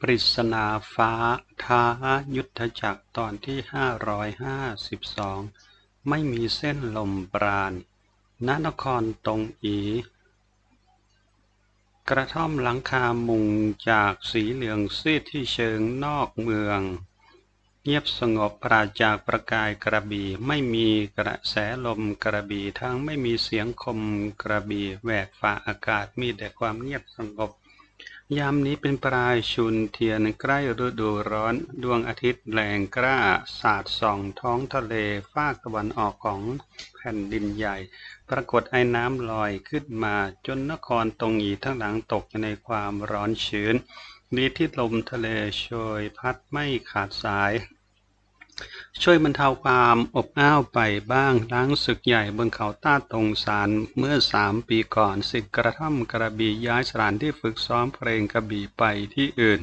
ปริศนาฟ้า ท้ายุทธจักรตอนที่ห้าร้อยห้าสิบสองไม่มีเส้นลมปราณณนครตรงอี กระท่อมหลังคามุงจากสีเหลืองซีดที่เชิงนอกเมือง เงียบสงบปราจากประกายกระบี่ไม่มีกระแสลมกระบี่ทั้งไม่มีเสียงคมกระบี่แหวกฝ่าอากาศมีแต่ความเงียบสงบ ยามนี้เป็นปลายชุนเทียนใกล้ฤดูร้อน ดวงอาทิตย์แรงกล้า สาดส่องท้องทะเลฟากตะวันออกของแผ่นดินใหญ่ ปรากฏไอ้น้ำลอยขึ้นมาจนนครตรงอีทั้งหลังตกอยู่ในความร้อนชื้นดีที่ลมทะเลโชยพัดไม่ขาดสาย ช่วยบรรเทาความอบอ้าวไปบ้างล้างศึกใหญ่บนเขาต้าตงสารเมื่อสามปีก่อนสิทธิ์กระท่อมกระบี่ย้ายสถานที่ฝึกซ้อมเพลงกระบี่ไปที่อื่น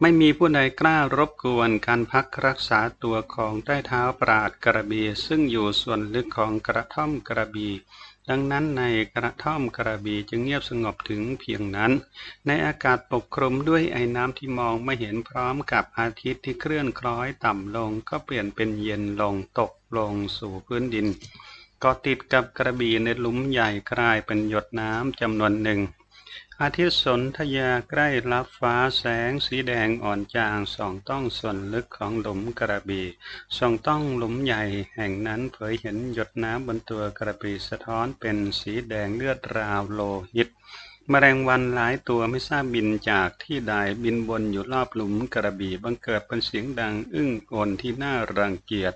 ไม่มีผู้ใดกล้ารบกวนการพักรักษาตัวของใต้เท้าปราดกระบี่ซึ่งอยู่ส่วนลึกของกระท่อมกระบี่ ดังนั้นในกระท่อมกระบี่จึงเงียบสงบถึงเพียงนั้น ในอากาศปกคลุมด้วยไอ้น้ำที่มองไม่เห็นพร้อมกับอาทิตย์ที่เคลื่อนคล้อยต่ำลงก็เปลี่ยนเป็นเย็นลงตกลงสู่พื้นดินก็ติดกับกระบี่ในหลุมใหญ่กลายเป็นหยดน้ำจำนวนหนึ่ง อาทิตย์สนธยาใกล้รับฟ้าแสงสีแดงอ่อนจางส่องต้องส่วนลึกของหลุมกระบี่ส่องต้องหลุมใหญ่แห่งนั้นเผยเห็นหยดน้ำบนตัวกระบี่สะท้อนเป็นสีแดงเลือดราวโลหิตมแมลงวันหลายตัวไม่ทราบบินจากที่ใดบินบนอยู่รอบหลุมกระบี่บังเกิดเป็นเสียงดังอึ้งโอนที่น่ารังเกียจ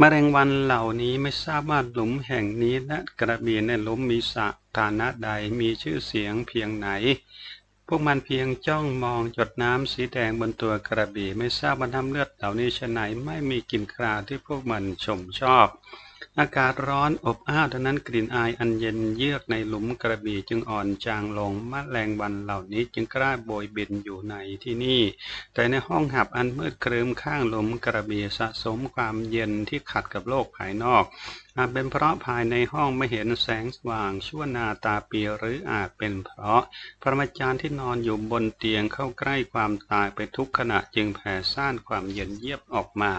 มแมลงวันเหล่านี้ไม่ทราบว่าหลุมแห่งนี้และกระบี่ในหลุมมีสถานะใดมีชื่อเสียงเพียงไหน พวกมันเพียงจ้องมองจดน้ำสีแดงบนตัวกระบี่ไม่ทราบว่าน้ำเลือดเหล่านี้ชนไหนไม่มีกลิ่นคราวที่พวกมันชมชอบ อากาศร้อนอบอ้าวดังนั้นกลิ่นอายอันเย็นเยือกในหลุมกระบี่จึงอ่อนจางลงมแมลงวันเหล่านี้จึงกล้าโบยบินอยู่ในที่นี่ แต่ในห้องหับอันมืดครึ้มข้างหลุมกระบี่สะสมความเย็นที่ขัดกับโลกภายนอกอาจเป็นเพราะภายในห้องไม่เห็นแสงสว่างชั่วนาตาปีหรืออาจเป็นเพราะ พระมจารย์ที่นอนอยู่บนเตียงเข้าใกล้ความตายไปทุกขณะจึงแผ่ซ่านความเย็นเยียบออกมา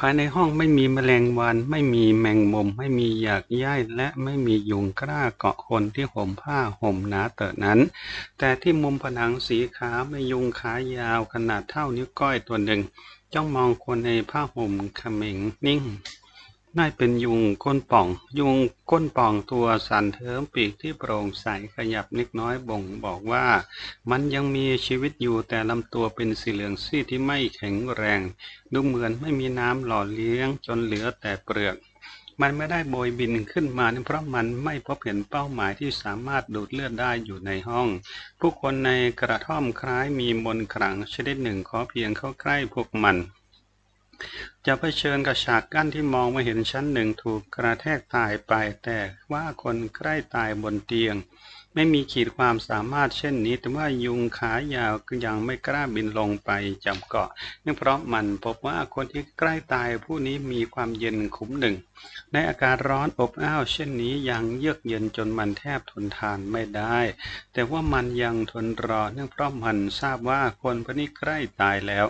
ภายในห้องไม่มีแมลงวัน ไม่มีแมงมุม ไม่มีหยากย่และไม่มียุงกล้าเกาะคนที่ห่มผ้าห่มหนาเตอะนั้น แต่ที่มุมผนังสีขาวมียุงขายาวขนาดเท่านิ้วก้อยตัวหนึ่งจ้องมองคนในผ้าห่มเขมิงนิ่ง น่าเป็นยุงก้นป่อง ยุงก้นป่องตัวสั่นเทิมปีกที่โปร่งใสขยับนิดน้อยบ่งบอกว่า มันยังมีชีวิตอยู่แต่ลำตัวเป็นสีเหลืองซีดที่ไม่แข็งแรง ดูเหมือนไม่มีน้ำหล่อเลี้ยงจนเหลือแต่เปลือก มันไม่ได้โบยบินขึ้นมาเพราะมันไม่พบเห็นเป้าหมายที่สามารถดูดเลือดได้อยู่ในห้อง ผู้คนในกระท่อมคล้ายมีมนขลังชนิดหนึ่งขอเพียงเข้าใกล้พวกมัน จะเผชิญกับฉากกั้นที่มองไม่เห็นชั้นหนึ่งถูกกระแทกตายไป แต่ว่าคนใกล้ตายบนเตียง ไม่มีขีดความสามารถเช่นนี้ แต่ว่ายุงขายาวก็ยังไม่กล้าบินลงไปจับเกาะเนื่องเพราะมันพบว่าคนที่ใกล้ตายผู้นี้มีความเย็นขุมหนึ่ง ในอากาศร้อนอบอ้าวเช่นนี้ยังเยือกเย็นจนมันแทบทนทานไม่ได้ แต่ว่ามันยังทนรอเนื่องเพราะมันทราบว่าคนพวกนี้ใกล้ตายแล้ว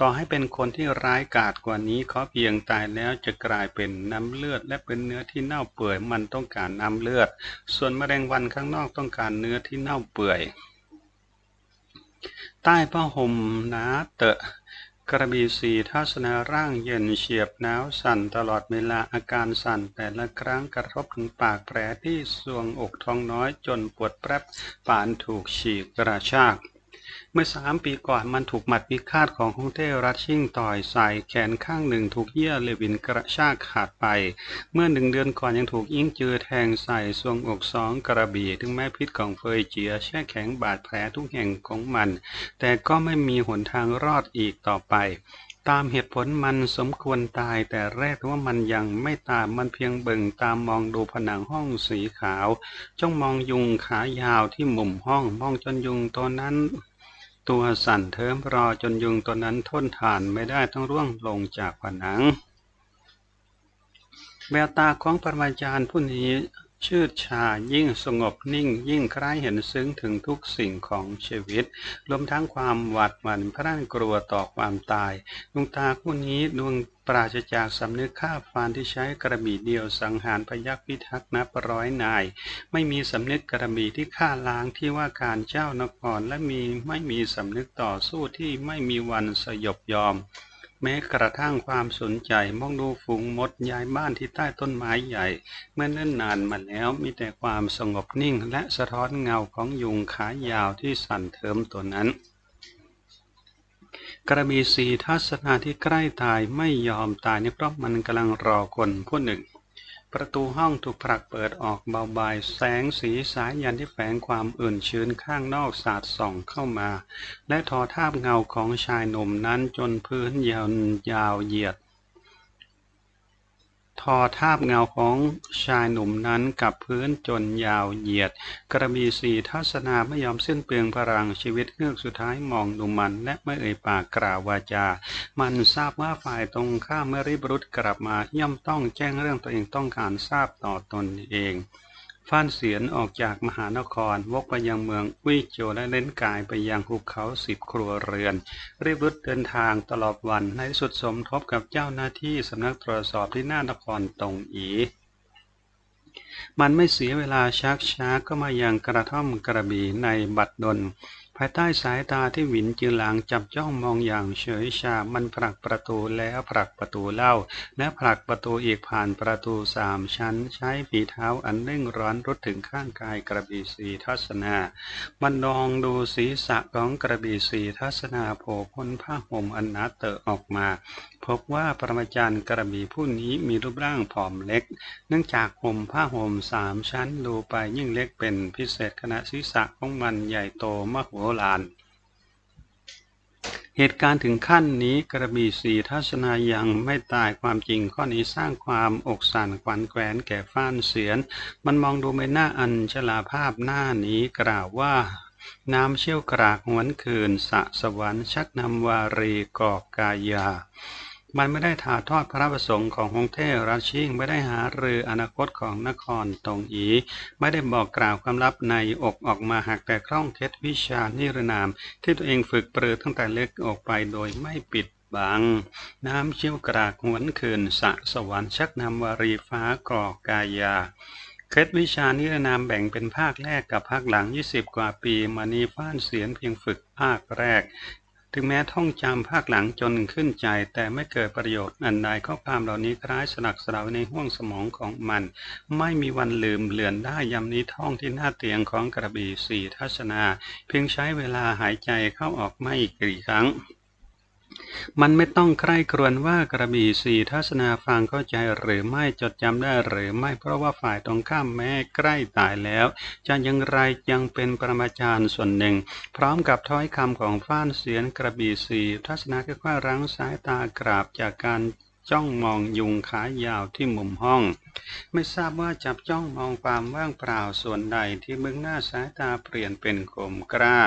ต่อให้เป็นคนที่ร้ายกาจกว่านี้เขาเพียงตายแล้วจะกลายเป็นน้ำเลือด และเป็นเนื้อที่เน่าเปื่อยมันต้องการน้ำเลือด ส่วนมแมลงวันข้างนอกต้องการเนื้อที่เน่าเปื่อย ใต้ผ้าห่มหนาเตอะกระบี่สีทัศนาร่างเย็นเฉียบหนาวสั่นตลอดเวลาอาการสั่นแต่ละครั้งกระทบถึงปากแผลที่สวงอกท้องน้อยจนปวดแปรบปานถูกฉีกกระชาก เมื่อสามปีก่อนมันถูกหมัดพิฆาตของฮงเต้รัชชิ่งต่อยใส่แขนข้างหนึ่งถูกเยื่อเลวินกระชากขาดไป เมื่อหนึ่งเดือนก่อนยังถูกยิงเจือแทงใส่ทรวงอกสองกระบี่ถึงแม้พิษของเฟยเจียแช่แข็งบาดแผลทุกแห่งของมัน แต่ก็ไม่มีหนทางรอดอีกต่อไปตามเหตุผลมันสมควรตายแต่แรกว่ามันยังไม่ตามมันเพียงเบิ่งตามมองดูผนังห้องสีขาว จ้องมองยุงขายาวที่มุมห้องมองจนยุงตัวนั้น ตัวสั่นเทิมรอจนยุงตัวนั้นทนทานไม่ได้ต้องร่วงลงจากผนัง แววตาของปรมาจารย์ผู้นี้ ชืดชายิ่งสงบนิ่ง ยิ่งใคร้เห็นซึ้งถึงทุกสิ่งของชีวิต รวมทั้งความหวาดหวั่นพระนกลัวต่อความตายดวงตาคู่นี้ดวงปราศจากสำนึกฆ่าฟานที่ใช้กระบี่เดียวสังหารพยักพิทักษ์นับร้อยนาย ไม่มีสำนึกกระบี่ที่ฆ่าล้างที่ว่าการเจ้านครและมีไม่มีสำนึกต่อสู้ที่ไม่มีวันสยบยอม แม้กระทั่งความสนใจมองดูฝูงมดย้ายบ้านที่ใต้ต้นไม้ใหญ่ เมื่อเนิ่นนานมาแล้วมีแต่ความสงบนิ่งและสะท้อนเงาของยุงขายาวที่สั่นเทิมตัวนั้นกระบี่สีทัศนาที่ใกล้ตายไม่ยอมตายนี่เพราะมันกำลังรอคนผู้หนึ่ง ประตูห้องถูกผลักเปิดออกเบาบายแสงสีสายยันที่แฝงความอื่นชื้นข้างนอกสาดส่องเข้ามา และทอทาบเงาของชายหนุ่มนั้นจนพื้นยาวยาวเหยียด ทอทาบเงาของชายหนุ่มนั้นกับพื้นจนยาวเหยียด กระบีสีทัศนาไม่ยอมสิ้นเปลืองพลังชีวิตเงือกสุดท้ายมองดูมันและไม่เอ่ยปากกล่าววาจา มันทราบว่าฝ่ายตรงข้ามเมื่อริบรุษกลับมาย่อมต้องแจ้งเรื่องตัวเองต้องการทราบต่อตนเอง ฟ้านเสียนออกจากมหานคร วกไปยังเมืองวิโจและเล่นกายไปยังภูเขาสิบครัวเรือน รีบรุดเดินทางตลอดวันในสุดสมทบกับเจ้าหน้าที่สำนักตรวจสอบที่หน้านครตรงอีมันไม่เสียเวลาชักช้าก็มายังกระท่อมกระบี่ในบัดดล ภายใต้สายตาที่หวินจือหลังจับจ้องมองอย่างเฉยชา มันผลักประตูแล้วผลักประตูเล่า และผลักประตูอีกผ่านประตูสามชั้น ใช้ฝีเท้าอันเร่งร้อนรุดถึงข้างกายกระบี่สีทัศนา มันลองดูศีรษะของกระบี่สีทัศนาโผล่พ้นผ้าห่มอันหนาเตอะออกมา พบว่าปรมาจารย์กระบี่ผู้นี้มีรูปร่างผอมเล็ก เนื่องจากห่มผ้าห่มสามชั้นดูไปยิ่งเล็กเป็นพิเศษขณะศีรษะของมันใหญ่โตมโหรารเหตุการณ์ถึงขั้นนี้กระบี่สีทัศนายังไม่ตายความจริงข้อนี้สร้างความอกสั่นขวัญแขวนแก่ฟ้านเสียน มันมองดูไม่น่าอันชลาภาพหน้านี้กล่าวว่าน้ำเชี่ยวกรากหวนคืนสะสวรรค์ชักนำวารีกอกกายา มันไม่ได้ถ่าทอดพระประสงค์ของฮงเทราชิงไม่ได้หาเรืออนาคตของนครตรงอี ไม่ได้บอกกล่าวความลับในอกออกมาหากแต่คล่องเคล็ดวิชานิรนาม ที่ตัวเองฝึกปรือตั้งแต่เล็กออกไปโดยไม่ปิดบัง น้ำเชี่ยวกรากหวนคืนสะสวรรค์ชักนำวารีฟ้ากรอกกายาเคล็ดวิชานิรนามแบ่งเป็นภาคแรกกับภาคหลัง 20 กว่าปีมานีฟ้านเสียนเพียงฝึกภาคแรก ถึงแม้ท่องจำภาคหลังจนขึ้นใจ แต่ไม่เกิดประโยชน์อันใดข้อความเหล่านี้คล้ายสลักสลาวในห้วงสมองของมัน ไม่มีวันลืมเลือนได้ยำนี้ท่องที่หน้าเตียงของกระบี่สี่ทัศนา เพียงใช้เวลาหายใจเข้าออกไม่กี่ครั้ง มันไม่ต้องใคร่ครวญว่ากระบี่สี่ทัศนาฟังเข้าใจหรือไม่จดจำได้หรือไม่เพราะว่าฝ่ายตรงข้ามแม้ใกล้ตายแล้ว จะยังไรยังเป็นปรมาจารย์ส่วนหนึ่ง พร้อมกับถ้อยคำของฟ้านเสียนกระบี่สี่ทัศนาค่อยๆรั้งสายตากราบจากการ จ้องมองยุงขายาวที่มุมห้อง ไม่ทราบว่าจับจ้องมองความว่างเปล่าส่วนใดที่มึงหน้าสายตาเปลี่ยนเป็นคมกล้า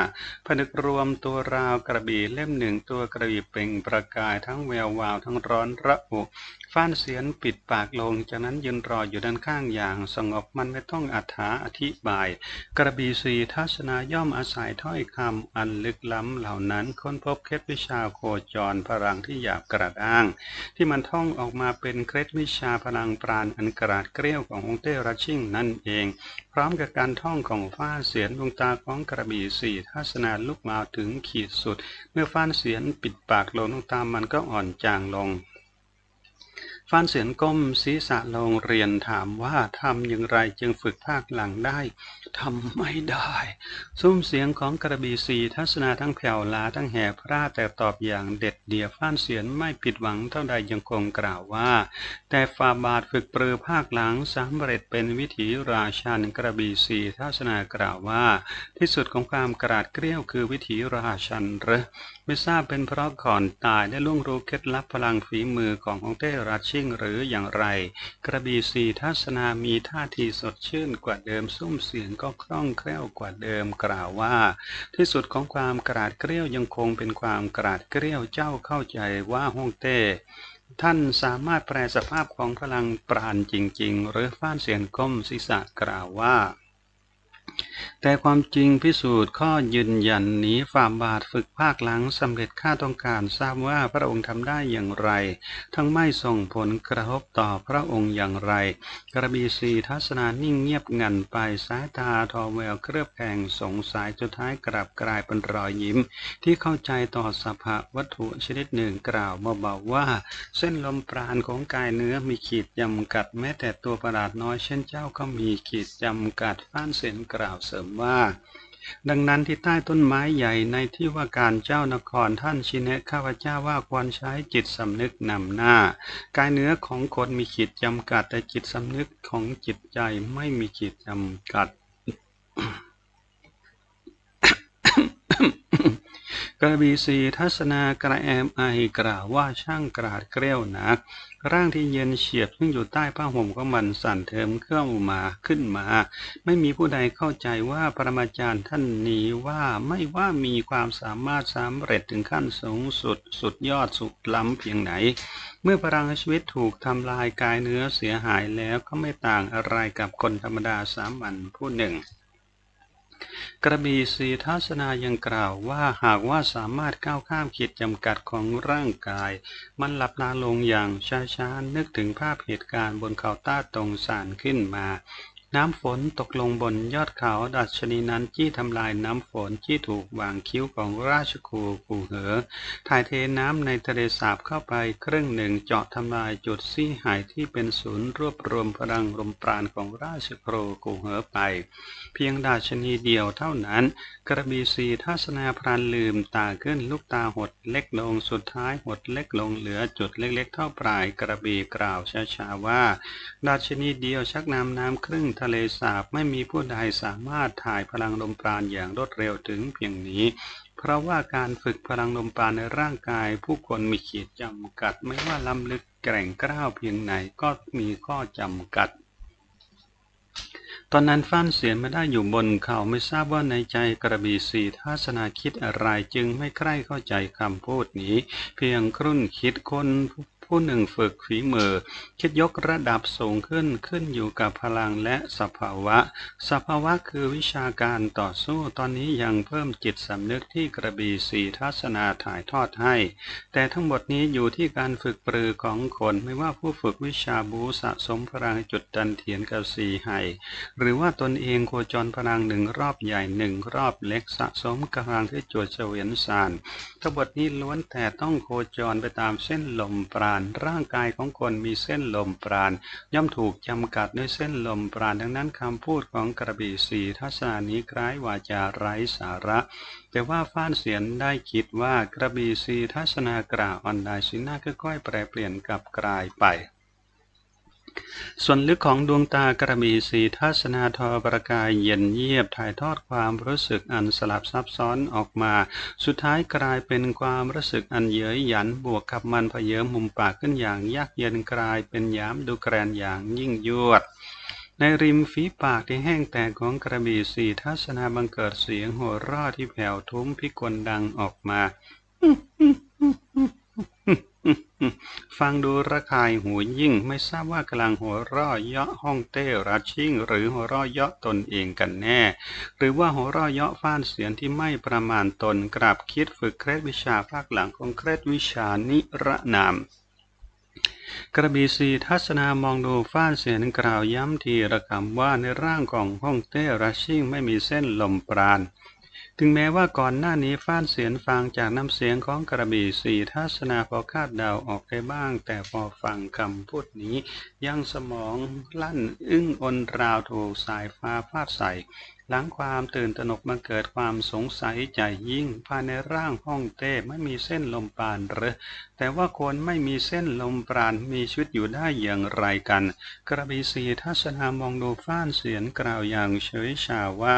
ผนึกรวมตัวราวกระบี่เล่มหนึ่งตัวกระบี่เปล่งประกายทั้งแวววาวทั้งร้อนระอุ ฟ้านเสียนปิดปากลง จากนั้นยืนรออยู่ด้านข้างอย่างสงบมันไม่ต้องอัถาอธิบาย กระบีสีทัศนาย่อมอาศัยถ้อยคำอันลึกล้ำเหล่านั้น ค้นพบเคล็ดวิชาโคจรพลังที่หยาบกระด้าง ที่มันท่องออกมาเป็นเคล็ดวิชาพลังปราณอันกราดเกลี้ยวขององค์เต้รัชิ่งนั่นเอง พร้อมกับการท่องของฟ้าเสียนดวงตาของกระบีสีทัศนาลุกมาถึงขีดสุด เมื่อฟ้านเสียนปิดปากลงดวงตามันก็อ่อนจางลง ฟ้านเสียนก้มศีรษะลงเรียนถามว่าทำอย่างไรจึงฝึกภาคหลังได้ทำไม่ได้ ซุ้มเสียงของกระบี่สีทัศนาทั้งแผ่วลาทั้งแห่พระแต่ตอบอย่างเด็ดเดี่ยวฟ้านเสียนไม่ผิดหวังเท่าใดยังคงกล่าวว่า แต่ฟาบาทฝึกปรือภาคหลังสำเร็จเป็นวิถีราชันกระบี่สีทัศนากล่าวว่า ที่สุดของความกราดเกลี้ยวคือวิถีราชันหรือ ไม่ทราบเป็นเพราะก่อนตายได้ล่วงรู้เคล็ดลับพลังฝีมือขององเต้ราชิ่งหรืออย่างไร กระบี่สีทัศนามีท่าทีสดชื่นกว่าเดิมซุ้มเสียงก็คล่องแคล่วกว่าเดิมกล่าวว่า ที่สุดของความกราดเกลี้ยวยังคงเป็นความกราดเกลี้ยวเจ้าเข้าใจว่าฮ่องเต้ท่านสามารถแปลสภาพของพลังปราณจริง ๆ หรือฟ้านเสียนก้มศีรษะกล่าวว่า แต่ความจริงพิสูจน์ข้อยืนยันนี้ฝ่าบาทฝึกภาคหลังสำเร็จข้าต้องการทราบว่าพระองค์ทำได้อย่างไร ทั้งไม่ส่งผลกระทบต่อพระองค์อย่างไร กระบีสีทัศนานิ่งเงียบงันไปสายตาทอแววเครือบแข่งสงสัยจุดท้ายกลับกลายเป็นรอยยิ้ม ที่เข้าใจต่อสภาวัตถุชนิดหนึ่งกล่าวเบาๆว่า เส้นลมปราณของกายเนื้อมีขีดจำกัดแม้แต่ตัวประหลาดน้อยเช่นเจ้าก็มีขีดจำกัดฟ้านเส้นกล่าวเสริมว่า ดังนั้นที่ใต้ต้นไม้ใหญ่ในที่ว่าการเจ้านครท่านชินเนะข้าพเจ้าว่าควรใช้จิตสำนึกนำหน้า กายเนื้อของคนมีขีดจำกัด แต่จิตสำนึกของจิตใจไม่มีขีดจำกัด กระบีสีทัศนากระแอมไอกล่าวว่าช่างกราดเกลียวนัก ร่างที่เย็นเฉียบซึ่งอยู่ใต้ผ้าห่มของมันสั่นเทิมเครื่องมาขึ้นมา ไม่มีผู้ใดเข้าใจว่าปรมาจารย์ท่านนี้ว่าไม่ว่ามีความสามารถสำเร็จถึงขั้นสูงสุด สุดยอดสุดล้ำเพียงไหน เมื่อพลังชีวิตถูกทำลายกายเนื้อเสียหายแล้วก็ไม่ต่างอะไรกับคนธรรมดาสามัญผู้หนึ่ง กระบี่สีทัศนายังกล่าวว่าหากว่าสามารถก้าวข้ามขีดจำกัดของร่างกาย มันหลับตาลงอย่างช้าๆนึกถึงภาพเหตุการณ์บนเขาต้าตรงสานขึ้นมา น้ำฝนตกลงบนยอดเขาดัชนีนั้นจี้ทำลายน้ำฝนที่ถูกวางคิ้วของราชครูกูเหอ ถ่ายเทน้ำในทะเลสาบเข้าไปครึ่งหนึ่งเจาะทำลายจุดซี่หายที่เป็นศูนย์รวบรวมพลังลมปราณของราชครูกูเหอไป เพียงดาชนีเดียวเท่านั้น กระบีสีทัศนาพรานลืมตาขึ้นลูกตาหดเล็กลงสุดท้ายหดเล็กลงเหลือจุดเล็กๆเท่าปลายกระบีกล่าวช้าๆว่าดาชนีเดียวชักนำน้ำครึ่งทะเลสาบไม่มีผู้ใดสามารถถ่ายพลังลมปราณอย่างรวดเร็วถึงเพียงนี้ เพราะว่าการฝึกพลังลมปราณในร่างกาย ผู้คนมีขีดจำกัด ไม่ว่าล้ำลึกแกร่งกล้าวเพียงไหนก็มีข้อจำกัดตอนนั้นฟ้านเสียนไม่ได้อยู่บนเขาไม่ทราบว่าในใจกระบี่สีทัศนาคิดอะไรจึงไม่ใคร่เข้าใจคำพูดนี้ เพียงครุ่นคิดคน ผู้หนึ่งฝึกฝีมือ คิดยกระดับสูงขึ้นขึ้นอยู่กับพลังและสภาวะ สภาวะคือวิชาการต่อสู้ตอนนี้ยังเพิ่มจิตสำนึกที่กระบี่สีทัศนาถ่ายทอดให้ แต่ทั้งหมดนี้อยู่ที่การฝึกปรือของคนไม่ว่าผู้ฝึกวิชาบูสะสมพลังจุดดันเทียนกับสีให้หรือว่าตนเองโคจรพลังหนึ่งรอบใหญ่หนึ่งรอบเล็กสะสมกำลังที่จวดเฉวียนสานทั้งหมดนี้ล้วนแต่ต้องโคจรไปตามเส้นลมปราณ ร่างกายของคนมีเส้นลมปราณ ย่อมถูกจำกัดด้วยเส้นลมปราณ ดังนั้นคำพูดของกระบี่สีทัศนานี้คล้ายวาจาไร้สาระ แต่ว่าฟ้านเสียนได้คิดว่ากระบี่สีทัศนากล่าวอันใดสีหน้าค่อยๆแปรเปลี่ยนกลับกลายไป ส่วนลึกของดวงตากระมีสีทัศนาทอประกายเย็นเยียบถ่ายทอดความรู้สึกอันสลับซับซ้อนออกมา สุดท้ายกลายเป็นความรู้สึกอันเย้ยหยันบวกกับมันเพเยิมมุมปากขึ้นอย่างยากเย็นกลายเป็นยามดูแกรนอย่างยิ่งยวดในริมฝีปากที่แห้งแตกของกระบี่สีทัศนาบังเกิดเสียงหัวเราะที่แผ่วทุ้มพิกลดังออกมา ฟังดูระคายหูยิ่ง ไม่ทราบว่ากำลังหัวเราะเยาะห้องเต้รัชชิ่ง หรือหัวเราะเยาะตนเองกันแน่ หรือว่าหัวเราะเยาะฟ้านเสียงที่ไม่ประมาณตนกราบคิดฝึกเคล็ดวิชาภาคหลังของเคล็ดวิชานิรนามกระบีสีทัศนามองดูฟ้านเสียงกล่าวย้ำทีระคำว่าในร่างของห้องเต้รัชชิ่งไม่มีเส้นลมปราณ ถึงแม้ว่าก่อนหน้านี้ฟ้านเสียนฟังจากน้ำเสียงของกระบี่สีทัศนาพอคาดเดาออกได้บ้าง แต่พอฟังคำพูดนี้ ยังสมองลั่นอึ้งอนราวถูกสายฟ้าฟาดใส่ หลังความตื่นตระหนกมาเกิดความสงสัยใจยิ่ง ภายในร่างห้องเต้ไม่มีเส้นลมปราณหรือแต่ว่าคนไม่มีเส้นลมปราณมีชีวิตอยู่ได้อย่างไรกัน กระบี่สีทัศนามองดูฟ้านเสียนกล่าวอย่างเฉยชาว่า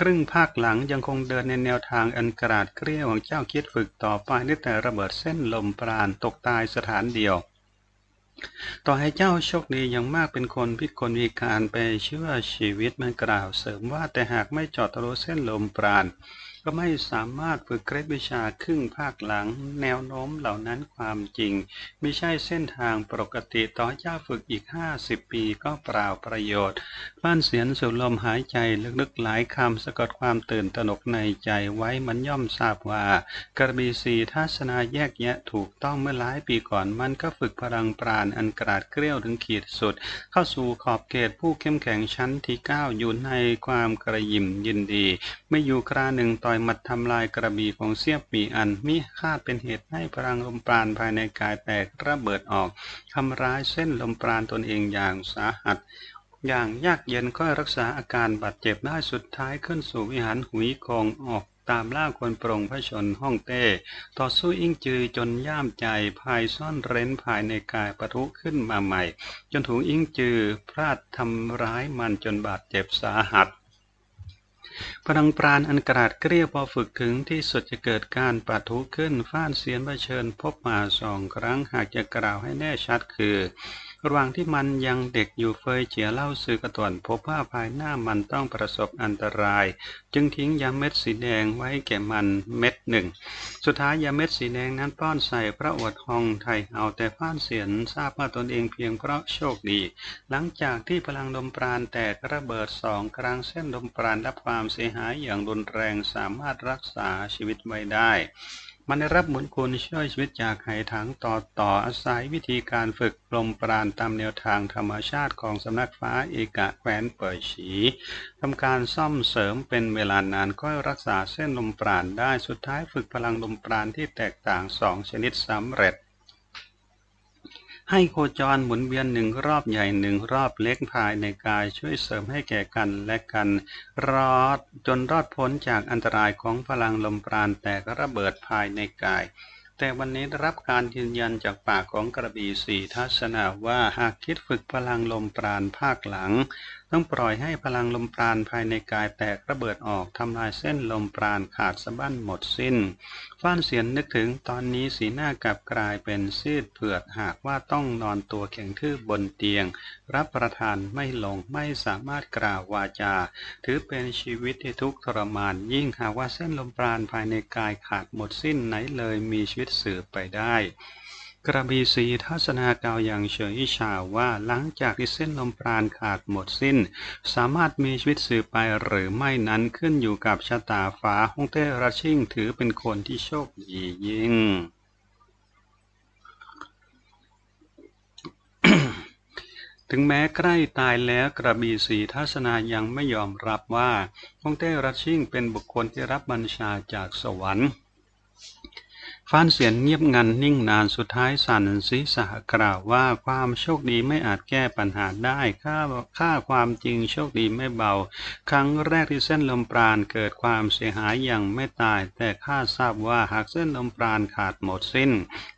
ครึ่งภาคหลังยังคงเดินในแนวทางอันกราดเกลี้ยวของเจ้าคิดฝึกต่อไปได้แต่ระเบิดเส้นลมปราณตกตายสถานเดียว ต่อให้เจ้าโชคดีอย่างมากเป็นคนพิกลวิการไปเชื่อชีวิตมันกล่าวเสริมว่าแต่หากไม่จอดทะลุเส้นลมปราณก็ไม่สามารถฝึกเคล็ดวิชาครึ่งภาคหลัง แนวโน้มเหล่านั้นความจริง ไม่ใช่เส้นทางปกติต่อเจ้าฝึกอีกห้าสิบปีก็เปล่าประโยชน์ ฟ้านเสียนสูดลมหายใจลึกๆหลายคำสะกดความตื่นตระหนกในใจไว้มันย่อมทราบว่า กระบีสีทัศนาแยกแยะถูกต้องเมื่อหลายปีก่อนมันก็ฝึกพลังปราณอันกราดเกลียวถึงขีดสุด เข้าสู่ขอบเขตผู้เข้มแข็งชั้นที่เก้าอยู่ในความกระยิมยินดี ไม่อยู่คราหนึ่งต่อยมัดทำลายกระบีของเสียบปีอันมิคาดเป็นเหตุให้พลังลมปราณภายในกายแตกระเบิดออกทำร้ายเส้นลมปราณตนเองอย่างสาหัส อย่างยากเย็นก็รักษาอาการบาดเจ็บได้สุดท้ายขึ้นสู่วิหารหุยคงออกตามล่าคนปรงพระชนห้องเต้ ต่อสู้อิงจือจนย่ามใจภายซ่อนเร้นภายในกายปะทุขึ้นมาใหม่ จนถูกอิงจือพลาดทำร้ายมันจนบาดเจ็บสาหัสพลังปราณอันกราดเกลียวพอฝึกถึงที่สุดจะเกิดการปะทุขึ้นฟ้านเสียนเผชิญพบมาสองครั้งหากจะกล่าวให้แน่ชัดคือ ระหว่างที่มันยังเด็กอยู่เฟยเจียเล่าซื้อกระต่วนพบว่าภายหน้ามันต้องประสบอันตราย จึงทิ้งยาเม็ดสีแดงไว้แก่มันเม็ดหนึ่ง สุดท้ายยาเม็ดสีแดงนั้นป้อนใส่พระอวดหองไทยเอาแต่ฟ้านเสียนทราบว่าตนเองเพียงเพราะโชคดี หลังจากที่พลังลมปราณแตกระเบิดสองครั้งเส้นลมปราณรับความเสียหายอย่างรุนแรงสามารถรักษาชีวิตไว้ได้ มันได้รับหมุนคุณช่วยชีวิตจากไหถังต่อต่ออาศัยวิธีการฝึกลมปราณตามแนวทางธรรมชาติของสำนักฟ้าเอกะแคว้นเปิดฉีทำการซ่อมเสริมเป็นเวลานานก็รักษาเส้นลมปราณได้สุดท้ายฝึกพลังลมปราณที่แตกต่างสองชนิดสำเร็จ ให้โคจรหมุนเวียนหนึ่งรอบใหญ่หนึ่งรอบเล็กภายในกายช่วยเสริมให้แก่กันและกัน รอดจนรอดพ้นจากอันตรายของพลังลมปราณแตกระเบิดภายในกาย แต่วันนี้รับการยืนยันจากปากของกระบี่สีทัศนาว่าหากคิดฝึกพลังลมปราณภาคหลัง ต้องปล่อยให้พลังลมปราณภายในกายแตกระเบิดออกทำลายเส้นลมปราณขาดสะบั้นหมดสิ้น ฟ้านเสียนนึกถึงตอนนี้สีหน้ากลับกลายเป็นซีดเผือดหากว่าต้องนอนตัวแข็งทื่อบนเตียง รับประทานไม่ลงไม่สามารถกล่าววาจา ถือเป็นชีวิตที่ทุกข์ทรมาน ยิ่งหากว่าเส้นลมปราณภายในกายขาดหมดสิ้นไหนเลยมีชีวิตสืบไปได้ กระบีสีทัศนากาวอย่างเฉยชาว่าหลังจากที่เส้นลมปราณขาดหมดสิ้น สามารถมีชีวิตสืบไปหรือไม่นั้นขึ้นอยู่กับชะตาฟ้าฮงเต้ราชิ่งถือเป็นคนที่โชคดียิ่งถึงแม้ใกล้ตายแล้วกระบีสีทัศนายังไม่ยอมรับว่าฮงเต้รัชชิ่งเป็นบุคคลที่รับบัญชาจากสวรรค์ ฟ้านเสียนเงียบงันนิ่งนานสุดท้ายสันศีสหกล่าวว่าความโชคดีไม่อาจแก้ปัญหาได้ค่าค่าความจริงโชคดีไม่เบา ครั้งแรกที่เส้นลมปราณเกิดความเสียหายอย่างไม่ตาย แต่ข้าทราบว่าหากเส้นลมปราณขาดหมดสิ้น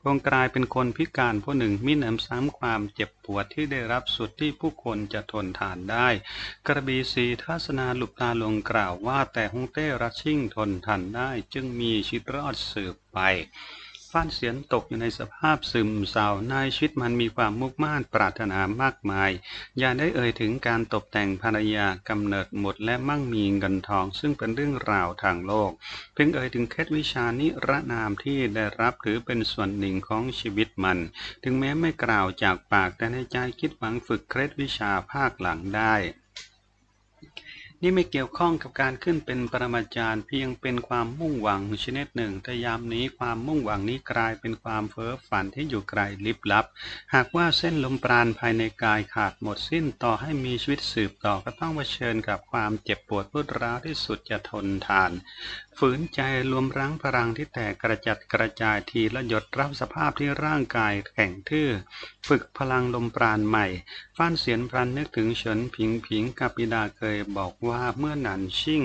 คงกลายเป็นคนพิการผู้หนึ่งมิหนำซ้ำความเจ็บ ปวดที่ได้รับสุดที่ผู้คนจะทนทานได้ กระบีสีทัศนาหลุบตาลงกล่าวว่าแต่ฮงเต้รัชชิ่งทนทานได้จึงมีชีวิตรอดสืบไป ฟ้านเสียนตกอยู่ในสภาพซึมเศร้านชีวิตมันมีความมุกม่านปรารถนามากมาย อย่าได้เอ่ยถึงการตกแต่งภรรยากำเนิดหมดและมั่งมีเงินทอง ซึ่งเป็นเรื่องราวทางโลก เพิ่งเอ่ยถึงเคล็ดวิชานิรนามที่ได้รับถือเป็นส่วนหนึ่งของชีวิตมัน ถึงแม้ไม่กล่าวจากปากแต่ในใจคิดหวังฝึกเคล็ดวิชาภาคหลังได้ นี่ไม่เกี่ยวข้องกับการขึ้นเป็นปรมาจารย์เพียงเป็นความมุ่งหวังชนิดหนึ่งแต่ยามนี้ความมุ่งหวังนี้กลายเป็นความเพ้อฝันที่อยู่ไกลลิบลับ หากว่าเส้นลมปราณภายในกายขาดหมดสิ้นต่อให้มีชีวิตสืบต่อก็ต้องเผชิญกับความเจ็บปวดรุดร้าวที่สุดจะทนทาน ฝืนใจรวมรั้งพลังที่แตกกระจัดกระจายทีละหยดรับสภาพที่ร่างกายแข็งทื่อ ฝึกพลังลมปราณใหม่ ฟ้านเสียนพรันนึกถึงเฉินผิงผิงกับปิดาเคยบอกว่าเมื่อหนันชิ่ง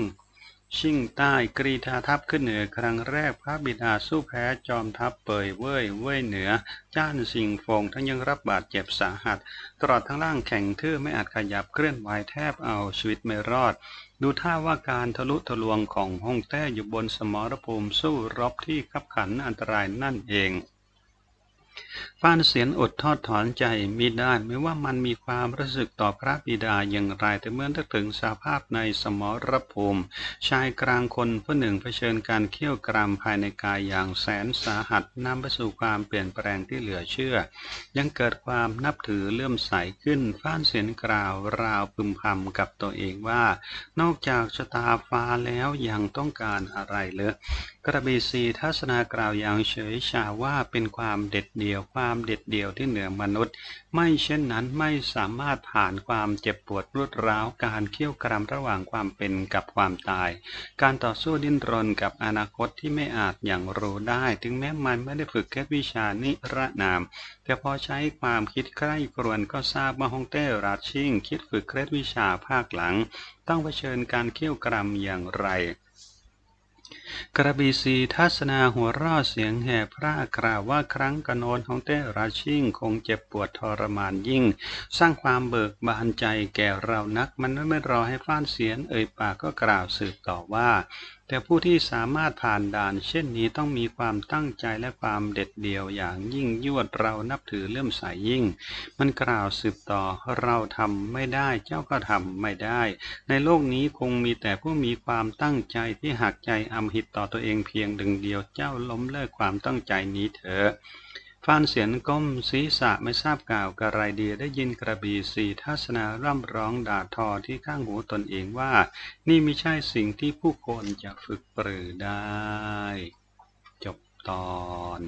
ชิ่งใต้กรีธาทัพขึ้นเหนือครั้งแรกพระบิดาสู้แพ้จอมทัพเปยเว่ยเว่ยเหนือ จ้านสิงฟงทั้งยังรับบาดเจ็บสาหัส ตลอดทั้งร่างแข็งทื่อไม่อาจขยับเคลื่อนไหวแทบเอาชีวิตไม่รอดดูท่าว่าการทะลุทะลวงของฮ่องแต้อยู่บนสมรภูมิสู้รบที่ขับขันอันตรายนั่นเอง ฟ้านเสียนอดทอดถอนใจมิได้ไม่ว่ามันมีความรู้สึกต่อพระบิดาอย่างไร แต่เมื่อนึกถึงสภาพในสมรภูมิ ชายกลางคนผู้หนึ่งเผชิญการเคี่ยวกรามภายในกายอย่างแสนสาหัสนำไปสู่ความเปลี่ยนแปลงที่เหลือเชื่อ ยังเกิดความนับถือเลื่อมใสขึ้นฟ้านเสียนกล่าวราวพึมพำกับตัวเองว่า นอกจากชะตาฟ้าแล้วยังต้องการอะไรเลยกระบีซีทัศนากล่าวอย่างเฉยชาว่าเป็นความเด็ดเดี่ยวความเด็ดเดี่ยวที่เหนือมนุษย์ ไม่เช่นนั้นไม่สามารถผ่านความเจ็บปวดรุดร้าวการเคี่ยวกรามระหว่างความเป็นกับความตาย การต่อสู้ดิ้นรนกับอนาคตที่ไม่อาจอย่างรู้ได้ ถึงแม้มันไม่ได้ฝึกแค่วิชานิรนาม แต่พอใช้ความคิดใกล้กรวนก็ทราบว่าฮงเต้ราชิงคิดฝึกเคล็ดวิชาภาคหลัง ต้องเผชิญการเคี่ยวกรามอย่างไร กระบีสีทัศนาหัวรอดเสียงแห่พระกล่าวว่าครั้งกระโนนของเต้ราชิงคงเจ็บปวดทรมานยิ่ง สร้างความเบิกบานใจแก่เรานัก มันไม่รอให้ฟ้านเสียงเอ่ยปากก็กล่าวสืบต่อว่าแต่ผู้ที่สามารถผ่านด่านเช่นนี้ต้องมีความตั้งใจและความเด็ดเดี่ยวอย่างยิ่งยวดเรานับถือเลื่อมใสยยิ่ง มันกล่าวสืบต่อเราทำไม่ได้เจ้าก็ทำไม่ได้ ในโลกนี้คงมีแต่ผู้มีความตั้งใจที่หักใจอำหิตต่อตัวเองเพียงดึงเดียวเจ้าล้มเลิกความตั้งใจนี้เถอะฟานเสียนก้มศีรษะไม่ทราบกล่าวกระไรเดียได้ยินกระบี่สีทัศนาร่ำร้องด่าทอที่ข้างหูตนเองว่า นี่ไม่ใช่สิ่งที่ผู้คนจะฝึกปรือได้ จบตอน